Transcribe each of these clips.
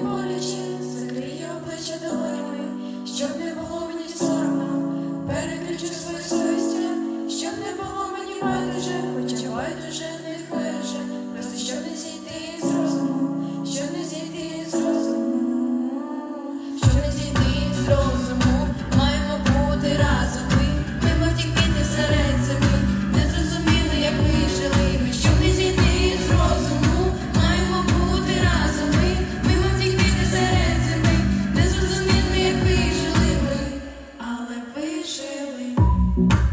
боляче, закрий обличчя долонями, щоб не.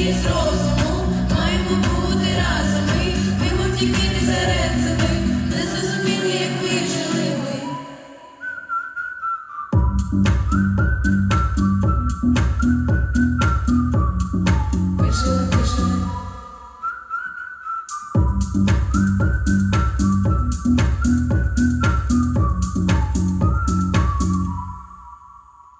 і з розуму. Маємо бути разом. Мимо тільки серед себе, не зрозуміли, як ми жили ми.